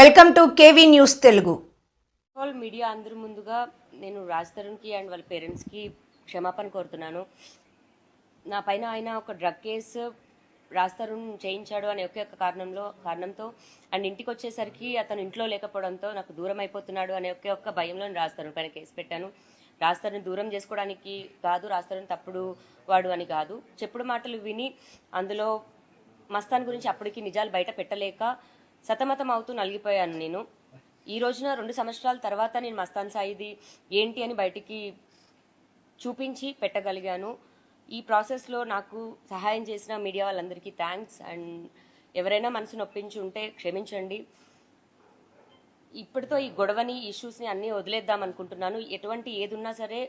Welcome to KV news Telugu. All media అందరి ముందుగా నేను రాజ్ తరుణ్కి అండ్ వాళ్ళ పేరెంట్స్కి క్షమాపణ కోరుతున్నాను. నా పైన ఆయన ఒక డ్రగ్ కేసు రాజ్ తరుణ్ చేయించాడు అనే ఒకే ఒక కారణంలో కారణంతో అండ్ ఇంటికి వచ్చేసరికి అతను ఇంట్లో లేకపోవడంతో నాకు దూరం అయిపోతున్నాడు అనే ఒకే ఒక్క భయంలో నేను రాజ్ తరుణ్ పైన కేసు పెట్టాను. రాజ్ దూరం చేసుకోవడానికి కాదు రాజ్తరుణ్ తప్పుడు వాడు అని కాదు. చెప్పుడు మాటలు విని అందులో మస్తాన్ గురించి అప్పటికి నిజాలు బయట పెట్టలేక సతమతం అవుతూ నలిగిపోయాను నేను. ఈ రోజున రెండు సంవత్సరాల తర్వాత నేను మస్తాన్ సాయిది ఏంటి అని బయటికి చూపించి పెట్టగలిగాను. ఈ ప్రాసెస్లో నాకు సహాయం చేసిన మీడియా వాళ్ళందరికీ థ్యాంక్స్. అండ్ ఎవరైనా మనసు నొప్పించి ఉంటే క్షమించండి. ఇప్పటితో ఈ గొడవని ఇష్యూస్ని అన్నీ వదిలేద్దాం అనుకుంటున్నాను. ఎటువంటి ఏది ఉన్నా సరే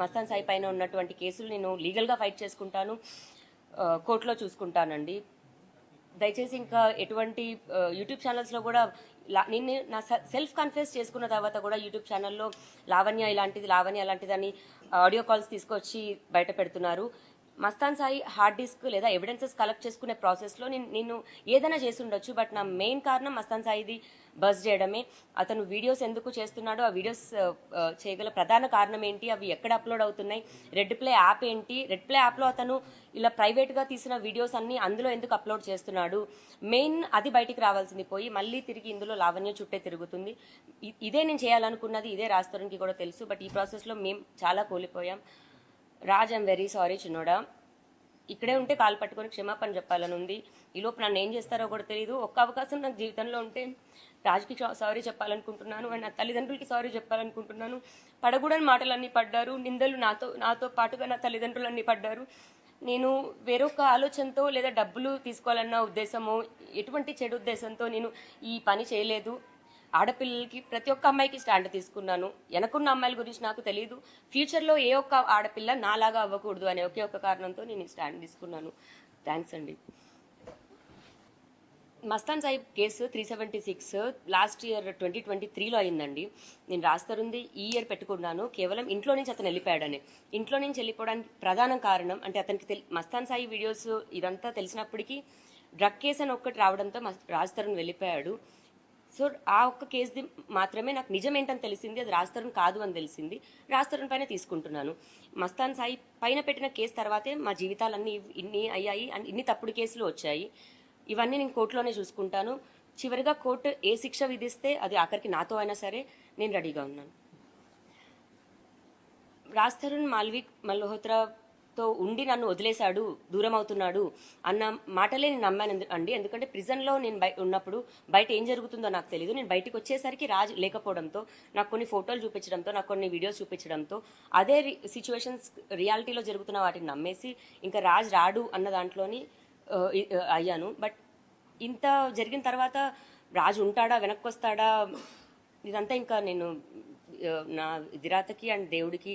మస్తాన్ సాయి పైన ఉన్నటువంటి కేసులు నేను లీగల్గా ఫైట్ చేసుకుంటాను. కోర్టులో చూసుకుంటానండి. దయచేసి ఇంకా ఎటువంటి యూట్యూబ్ ఛానల్స్లో కూడా లా- నేను నా సెల్ఫ్ కన్ఫెస్ చేసుకున్న తర్వాత కూడా యూట్యూబ్ ఛానల్లో లావణ్య ఇలాంటిది లావణ్య అలాంటిది అని ఆడియో కాల్స్ తీసుకొచ్చి బయట పెడుతున్నారు. మస్తాన్ సాయి హార్డ్ డిస్క్ లేదా ఎవిడెన్సెస్ కలెక్ట్ చేసుకునే ప్రాసెస్లో నేను నేను ఏదైనా చేసి ఉండొచ్చు బట్ నా మెయిన్ కారణం మస్తాన్ సాయిది బస్ చేయడమే. అతను వీడియోస్ ఎందుకు చేస్తున్నాడో ఆ వీడియోస్ చేయగల ప్రధాన కారణం ఏంటి అవి ఎక్కడ అప్లోడ్ అవుతున్నాయి రెడ్ ప్లే యాప్ ఏంటి రెడ్ ప్లే యాప్లో అతను ఇలా ప్రైవేట్గా తీసిన వీడియోస్ అన్ని అందులో ఎందుకు అప్లోడ్ చేస్తున్నాడు. మెయిన్ అది బయటికి రావాల్సింది పోయి మళ్ళీ తిరిగి ఇందులో లావణ్య చుట్టే తిరుగుతుంది. ఇదే నేను చేయాలనుకున్నది ఇదే రాస్తారనికి కూడా తెలుసు బట్ ఈ ప్రాసెస్లో మేము చాలా కోల్పోయాం. రాజ్ ఐమ్ వెరీ సారీ చిన్నోడా. ఇక్కడే ఉంటే కాలు పట్టుకొని క్షమాపణ చెప్పాలని ఉంది. ఈలోపు నన్ను ఏం చేస్తారో కూడా తెలియదు ఒక్క అవకాశం నాకు జీవితంలో ఉంటే రాజ్కి సారీ చెప్పాలనుకుంటున్నాను. అండ్ నా తల్లిదండ్రులకి సారీ చెప్పాలనుకుంటున్నాను. పడకూడని మాటలన్నీ పడ్డారు. నిందలు నాతో నాతో పాటుగా నా తల్లిదండ్రులన్నీ పడ్డారు. నేను వేరొక ఆలోచనతో లేదా డబ్బులు తీసుకోవాలన్న ఉద్దేశమో ఎటువంటి చెడు ఉద్దేశంతో నేను ఈ పని చేయలేదు. ఆడపిల్లలకి ప్రతి ఒక్క అమ్మాయికి స్టాండ్ తీసుకున్నాను. వెనకున్న అమ్మాయిల గురించి నాకు తెలియదు ఫ్యూచర్లో ఏ ఒక్క ఆడపిల్ల నాలాగా అవ్వకూడదు అనే ఒకే ఒక్క కారణంతో నేను స్టాండ్ తీసుకున్నాను. థ్యాంక్స్ అండి. Mastan Sahib case three seventy six last year twenty twenty త్రీలో అయిందండి. నేను రాస్తరుంది ఈ ఇయర్ పెట్టుకున్నాను. కేవలం ఇంట్లో నుంచి అతను వెళ్ళిపోయాడని. ఇంట్లో నుంచి వెళ్ళిపోవడానికి ప్రధాన కారణం అంటే అతనికి తెలి మస్తాన్ సాయి వీడియోస్ ఇదంతా తెలిసినప్పటికీ డ్రగ్ కేసు అని ఒక్కటి రావడంతో మస్- రాజ్ తరుణ్ వెళ్ళిపోయాడు. సో ఆ ఒక్క కేసుది మాత్రమే నాకు నిజం ఏంటని తెలిసింది అది రాజ్ తరుణ్ కాదు అని తెలిసింది. రాజ్ తరుణ్ పైన తీసుకుంటున్నాను. మస్తాన్ సాయి పైన పెట్టిన కేసు తర్వాతే మా జీవితాలన్నీ ఇన్ని అయ్యాయి అండ్ ఇన్ని తప్పుడు కేసులు వచ్చాయి. ఇవన్నీ నేను కోర్టులోనే చూసుకుంటాను. చివరిగా కోర్టు ఏ శిక్ష విధిస్తే అది ఆఖరికి నాతో అయినా సరే నేను రెడీగా ఉన్నాను. రాజ్ తరుణ్ మాల్విక్ మల్హోత్రా తో ఉండి నన్ను వదిలేశాడు దూరం అవుతున్నాడు అన్న మాటలే నేను నమ్మాను అండి. ఎందుకంటే ప్రిజన్లో నేను బయ ఉన్నప్పుడు బయట ఏం జరుగుతుందో నాకు తెలియదు నేను బయటకు వచ్చేసరికి రాజు లేకపోవడంతో నాకు కొన్ని ఫోటోలు చూపించడంతో నాకు కొన్ని వీడియోస్ చూపించడంతో అదే సిచ్యువేషన్స్ రియాలిటీలో జరుగుతున్న వాటిని నమ్మేసి ఇంకా రాజ్ రాడు అన్న దాంట్లోని అయ్యాను. బట్ ఇంత జరిగిన తర్వాత రాజు ఉంటాడా వెనక్కి వస్తాడా ఇదంతా ఇంకా నేను నా దిరాతకి అండ్ దేవుడికి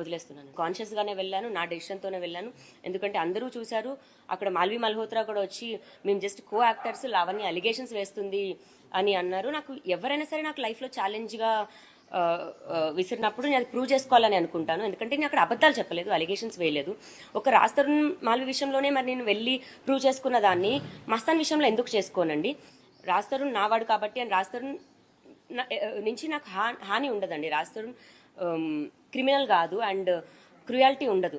వదిలేస్తున్నాను. కాన్షియస్గానే వెళ్ళాను నా డెసిషన్తోనే వెళ్ళాను. ఎందుకంటే అందరూ చూశారు అక్కడ మాల్వి మల్హోత్రా కూడా వచ్చి మేము జస్ట్ కో యాక్టర్స్ అవన్నీ అలిగేషన్స్ వేస్తుంది అని అన్నారు. నాకు ఎవరైనా సరే నాకు లైఫ్లో ఛాలెంజ్గా విసిరినప్పుడు నేను అది ప్రూవ్ చేసుకోవాలని అనుకుంటాను. ఎందుకంటే నేను అక్కడ అబద్ధాలు చెప్పలేదు అలిగేషన్స్ వేయలేదు. ఒక రాస్తరుణ్ మాల్వి విషయంలోనే మరి నేను వెళ్ళి ప్రూవ్ చేసుకున్న దాన్ని మస్తాన్ విషయంలో ఎందుకు చేసుకోనండి? రాస్తరుణ్ నావాడు కాబట్టి అని రాస్తరుణ్ నుంచి నాకు హా హాని ఉండదండి. రాస్తరుణ్ Um, క్రిమినల్ కాదు అండ్ క్రుయాలిటీ ఉండదు.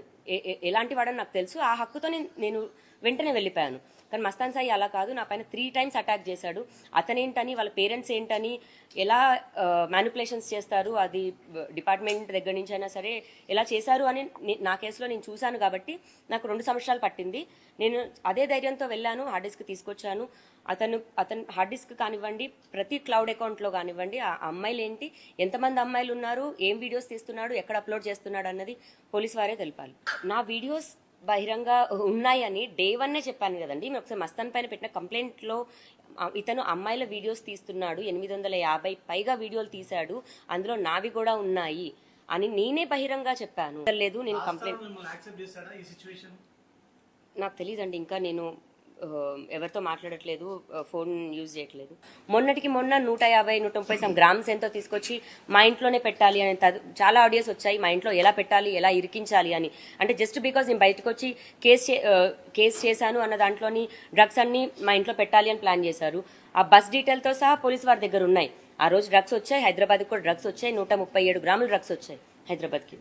ఎలాంటి వాడని నాకు తెలుసు. ఆ హక్కుతో నేను వెంటనే వెళ్ళిపోయాను. కానీ మస్తాన్ సాయి అలా కాదు. నా పైన త్రీ టైమ్స్ అటాక్ చేశాడు. అతనేంటని వాళ్ళ పేరెంట్స్ ఏంటని ఎలా మ్యానిపులేషన్స్ చేస్తారు అది డిపార్ట్మెంట్ దగ్గర నుంచి అయినా సరే ఎలా చేశారు అని నా కేసులో నేను చూశాను కాబట్టి నాకు రెండు సంవత్సరాలు పట్టింది. నేను అదే ధైర్యంతో వెళ్ళాను హార్డ్ డిస్క్ తీసుకొచ్చాను. అతను అతను హార్డ్ డిస్క్ కానివ్వండి ప్రతి క్లౌడ్ అకౌంట్లో కానివ్వండి ఆ అమ్మాయిలు ఏంటి ఎంతమంది అమ్మాయిలు ఉన్నారు ఏం వీడియోస్ తీస్తున్నాడు ఎక్కడ అప్లోడ్ చేస్తున్నాడు అన్నది పోలీస్ వారే తెలిపాలి. నా వీడియోస్ బహిరంగ ఉన్నాయని డే వన్నే చెప్పాను కదండి. నేను ఒకసారి మస్తాన్ పైన పెట్టిన కంప్లైంట్లో ఇతను అమ్మాయిల వీడియోస్ తీస్తున్నాడు ఎనిమిది వందల యాభై పైగా వీడియోలు తీశాడు అందులో నావి కూడా ఉన్నాయి అని నేనే బహిరంగ చెప్పాను. లేదు నేను కంప్లైంట్ నాకు తెలియదండి ఇంకా నేను ఎవరితో మాట్లాడట్లేదు ఫోన్ యూజ్ చేయట్లేదు. మొన్నటికి మొన్న నూట యాభై నూట ముప్పై సమ్ గ్రామ్స్ ఎంతో తీసుకొచ్చి మా ఇంట్లోనే పెట్టాలి అని చాలా ఆడియోస్ వచ్చాయి మా ఇంట్లో ఎలా పెట్టాలి ఎలా ఇరికించాలి అని. అంటే జస్ట్ బికాజ్ నేను బయటకు వచ్చి కేసు చే- కేసు చేశాను అన్న దాంట్లోని డ్రగ్స్ అన్ని మా ఇంట్లో పెట్టాలి అని ప్లాన్ చేశారు. ఆ బస్ డీటెయిల్తో సహా పోలీస్ వారి దగ్గర ఉన్నాయి. ఆ రోజు డ్రగ్స్ వచ్చాయి హైదరాబాద్కి కూడా డ్రగ్స్ వచ్చాయి నూట ముప్పై ఏడు గ్రాములు డ్రగ్స్ వచ్చాయి. హైదరాబాద్కి.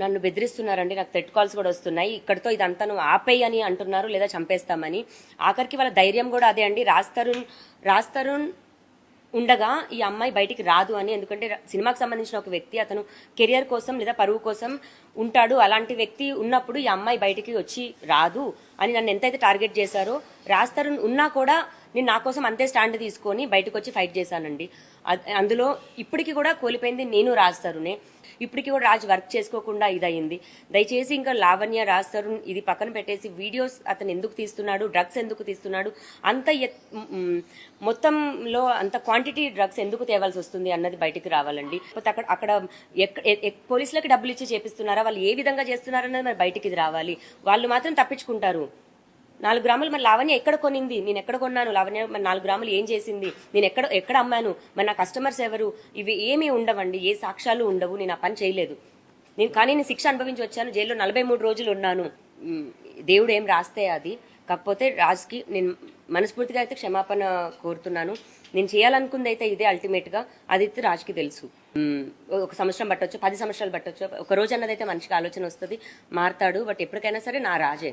నన్ను బెదిరిస్తున్నారండి నాకు థ్రెట్ కాల్స్ కూడా వస్తున్నాయి. ఇక్కడితో ఇదంతా నువ్వు ఆపేయి అని అంటున్నారు లేదా చంపేస్తామని. ఆఖరికి వాళ్ళ ధైర్యం కూడా అదే అండి. రాజ్ తరుణ్ రాజ్ తరుణ్ ఉండగా ఈ అమ్మాయి బయటికి రాదు అని. ఎందుకంటే సినిమాకి సంబంధించిన ఒక వ్యక్తి అతను కెరియర్ కోసం లేదా పరువు కోసం ఉంటాడు. అలాంటి వ్యక్తి ఉన్నప్పుడు ఈ అమ్మాయి బయటికి వచ్చి రాదు అని నన్ను ఎంతైతే టార్గెట్ చేశారో రాజ్ ఉన్నా కూడా నేను నా కోసం అంతే స్టాండ్ తీసుకొని బయటకు వచ్చి ఫైట్ చేశానండి. అందులో ఇప్పటికి కూడా కోల్పోయింది నేను రాజ్ ఇప్పటికి కూడా రాజ్ వర్క్ చేసుకోకుండా ఇదయింది. దయచేసి ఇంకా లావణ్య రాజ్ తరుణ్ ఇది పక్కన పెట్టేసి వీడియోస్ అతను ఎందుకు తీస్తున్నాడు డ్రగ్స్ ఎందుకు తీస్తున్నాడు అంత ఎత్- మొత్తంలో అంత క్వాంటిటీ డ్రగ్స్ ఎందుకు తేవాల్సి వస్తుంది అన్నది బయటికి రావాలండి. అక్కడ అక్కడ పోలీసులకు డబ్బులు ఇచ్చి చేపిస్తున్నారా వాళ్ళు ఏ విధంగా చేస్తున్నారన్నది మరి బయటికి రావాలి. వాళ్ళు మాత్రం తప్పించుకుంటారు. నాలుగు గ్రాములు మరి లావణ్య ఎక్కడ కొనింది? నేను ఎక్కడ కొన్నాను? లావణ్య మరి నాలుగు గ్రాములు ఏం చేసింది? నేను ఎక్కడ ఎక్కడ అమ్మాను? మరి నా కస్టమర్స్ ఎవరు? ఇవి ఏమీ ఉండవండి ఏ సాక్ష్యాలు ఉండవు నేను ఆ పని చేయలేదు. నేను కానీ నేను శిక్ష అనుభవించి వచ్చాను జైల్లో నలభై మూడు రోజులు ఉన్నాను. దేవుడు ఏం రాస్తే అది. కాకపోతే రాజ్కి నేను మనస్ఫూర్తిగా అయితే క్షమాపణ కోరుతున్నాను. నేను చేయాలనుకుంది అయితే ఇదే అల్టిమేట్గా అది అయితే రాజ్కి తెలుసు. ఒక సంవత్సరం పట్టొచ్చు పది సంవత్సరాలు పట్టొచ్చు. ఒక రోజు అన్నదైతే మనిషికి ఆలోచన వస్తుంది. మారుతాడు బట్ ఎప్పటికైనా సరే నా రాజే.